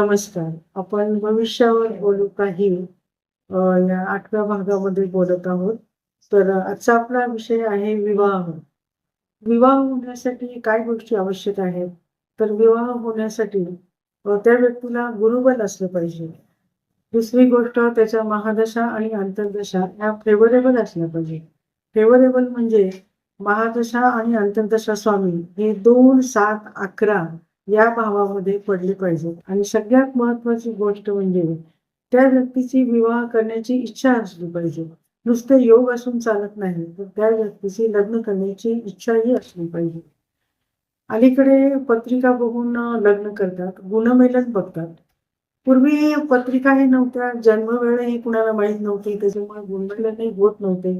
नमस्कार. आपण भविष्यावर बोलू काही या आठव्या भागामध्ये बोलत आहोत. तर आजचा आपला विषय आहे विवाह. विवाह होण्यासाठी काय गोष्टी आवश्यक आहेत? तर विवाह होण्यासाठी त्या व्यक्तीला गुरुबल असलं पाहिजे. दुसरी गोष्ट त्याच्या महादशा आणि अंतर्दशा ह्या फेवरेबल असल्या पाहिजे. फेवरेबल म्हणजे महादशा आणि अंतर्दशा स्वामी हे दोन सात अकरा या भावामध्ये पडले पाहिजेत आणि सगळ्यात महत्वाची गोष्ट म्हणजे त्या व्यक्तीची विवाह करण्याची इच्छा असली पाहिजे. नुसते योग असून चालत नाही तर त्या व्यक्तीची लग्न करण्याची इच्छाही असली पाहिजे. अलीकडे पत्रिका बघून लग्न करतात गुणमेलन बघतात. पूर्वी पत्रिकाही नव्हत्या जन्मवेळही कुणाला माहीत नव्हती त्याच्यामुळे गुणमेलनही होत नव्हते.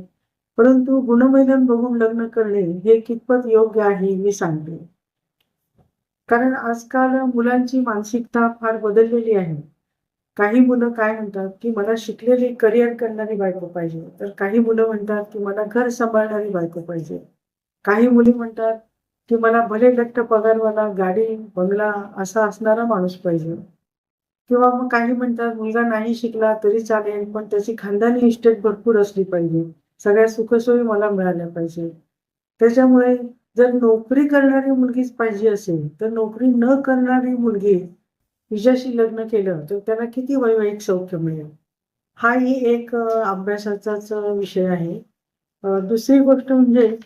परंतु गुणमेलन बघून लग्न करणे हे कितपत योग्य आहे मी सांगते. कारण आजकाल मुलांची मानसिकता फार बदललेली आहे. काही मुलं काय म्हणतात की मला शिकलेली करिअर करणारी बायको पाहिजे. तर काही मुलं म्हणतात की मला घर सांभाळणारी बायको पाहिजे. काही मुली म्हणतात की मला भले लट्ट पगारवाला गाडी बंगला असा असणारा माणूस पाहिजे. किंवा मग काही म्हणतात मुलगा नाही शिकला तरी चालेल पण त्याची खानदानी इस्टेट भरपूर असली पाहिजे. सगळ्या सुखसोयी मला मिळाल्या पाहिजे. त्याच्यामुळे जर नोकरी करणारी मुलगीच पाहिजे असेल तर नोकरी न करणारी मुलगी तिच्याशी लग्न केलं तर त्याला किती वैवाहिक सौख्य मिळेल? हाही एक अभ्यासाचाच विषय आहे. दुसरी गोष्ट म्हणजे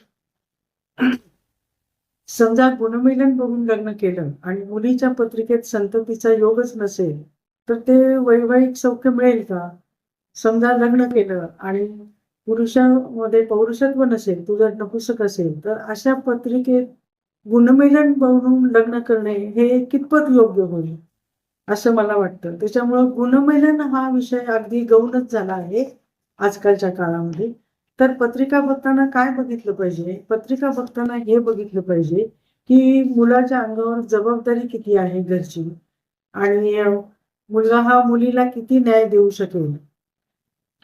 समजा गुणमिलन बघून लग्न केलं आणि मुलीच्या पत्रिकेत संततीचा योगच नसेल तर ते वैवाहिक सौख्य मिळेल का? समजा लग्न केलं आणि पुरुषामध्ये पौरुषत्व नसेल तू जर नपुसक असेल तर अशा पत्रिकेत गुणमेलन बघून लग्न करणे हे कितपत योग्य होईल? असं मला वाटतं. त्याच्यामुळं गुणमेलन हा विषय अगदी गौणच झाला आहे आजकालच्या काळामध्ये. तर पत्रिका बघताना काय बघितलं पाहिजे? पत्रिका बघताना हे बघितलं पाहिजे की मुलाच्या अंगावर जबाबदारी किती आहे घरची? आणि मुलगा हा मुलीला किती न्याय देऊ शकेल?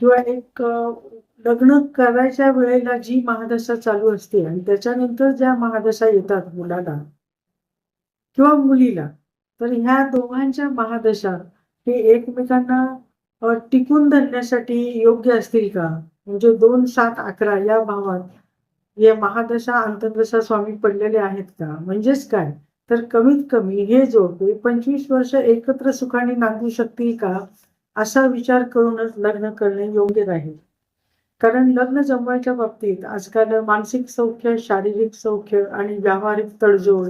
किंवा एक लग्न करायच्या वेळेला जी महादशा चालू असते आणि त्याच्यानंतर ज्या महादशा येतात मुलाला किंवा मुलीला तर ह्या दोघांच्या महादशा हे एकमेकांना टिकून धरण्यासाठी योग्य असतील का? म्हणजे दोन सात अकरा या भावात या महादशा अंतर्दशा स्वामी पडलेले आहेत का? म्हणजेच काय? तर कमीत कमी हे जोडपे पंचवीस वर्ष एकत्र सुखाने नांदू शकतील का? असा विचार करूनच लग्न करणे योग्य राहील कारण लग्न जमवायच्या बाबतीत आजकाल मानसिक सौख्य शारीरिक सौख्य आणि व्यावहारिक तडजोड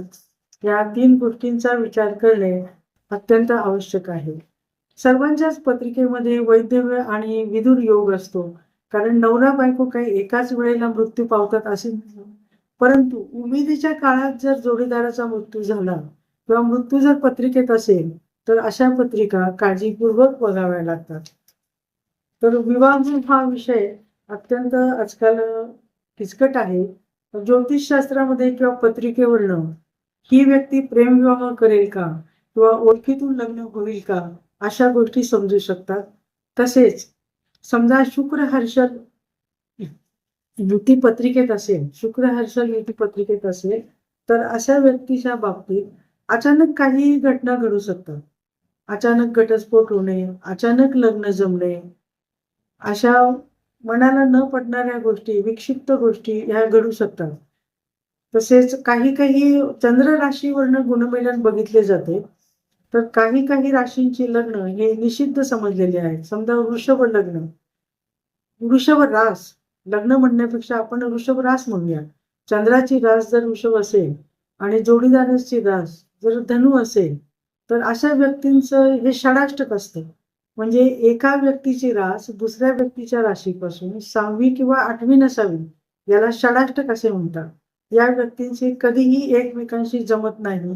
या तीन गोष्टींचा विचार करणे अत्यंत आवश्यक आहे. सर्वांच्याच पत्रिकेमध्ये वैद्यव्य आणि विदुर योग असतो. कारण नवरा बायको काही एकाच वेळेला मृत्यू पावतात असे नाही. परंतु उमेदीच्या काळात जर जोडीदाराचा मृत्यू झाला किंवा मृत्यू जर पत्रिकेत असेल तर अशा पत्रिका काळजीपूर्वक बघाव्या लागतात. तर विवाह हा विषय अत्यंत आजकाल किचकट आहे. ज्योतिषशास्त्रामध्ये किंवा पत्रिकेवरनं ही व्यक्ती प्रेमविवाह करेल का? किंवा ओळखीतून लग्न होईल का? अशा गोष्टी समजू शकतात. तसेच समजा शुक्र हर्षल युती पत्रिकेत असेल शुक्र हर्षल युती पत्रिकेत असेल तर अशा व्यक्तीच्या बाबतीत अचानक काही घटना घडू शकतात. अचानक घटस्फोट होणे अचानक लग्न जमणे अशा मनाला न पडणाऱ्या गोष्टी विक्षिप्त गोष्टी ह्या घडू शकतात. तसेच काही काही चंद्र राशीवरनं गुणमेलन बघितले जाते. तर काही काही राशींची लग्न हे निषिद्ध समजलेले आहेत. समजा वृषभ लग्न. वृषभ रास. लग्न म्हणण्यापेक्षा आपण वृषभ रास म्हणूया. चंद्राची रास जर वृषभ असेल आणि जोडीदाराची रास जर धनु असेल तर अशा व्यक्तींचं हे षडाष्टक असतं. म्हणजे एका व्यक्तीची रास दुसऱ्या व्यक्तीच्या राशीपासून सहावी किंवा आठवी नसावी याला षडाष्टक असे म्हणतात. या व्यक्तींची कधीही एकमेकांशी जमत नाही.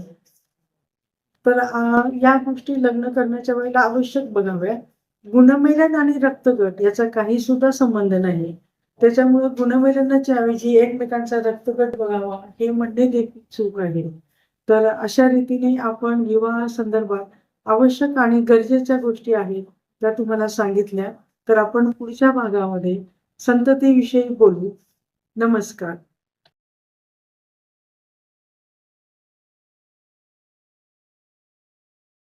तर या गोष्टी लग्न करण्याच्या वेळेला आवश्यक बघाव्या. गुणमेलन आणि रक्तगट याचा काही सुद्धा संबंध नाही. त्याच्यामुळे गुणमेलनाच्या ऐवजी एकमेकांचा रक्तगट बघावा हे म्हणणे देखील चूक आहे. तर अशा रीतीने आपण विवाह संदर्भात आवश्यक आणि गरजेच्या गोष्टी आहेत त्या तुम्हाला सांगितल्या. तर आपण पुढच्या भागामध्ये संततीविषयी बोलू. नमस्कार.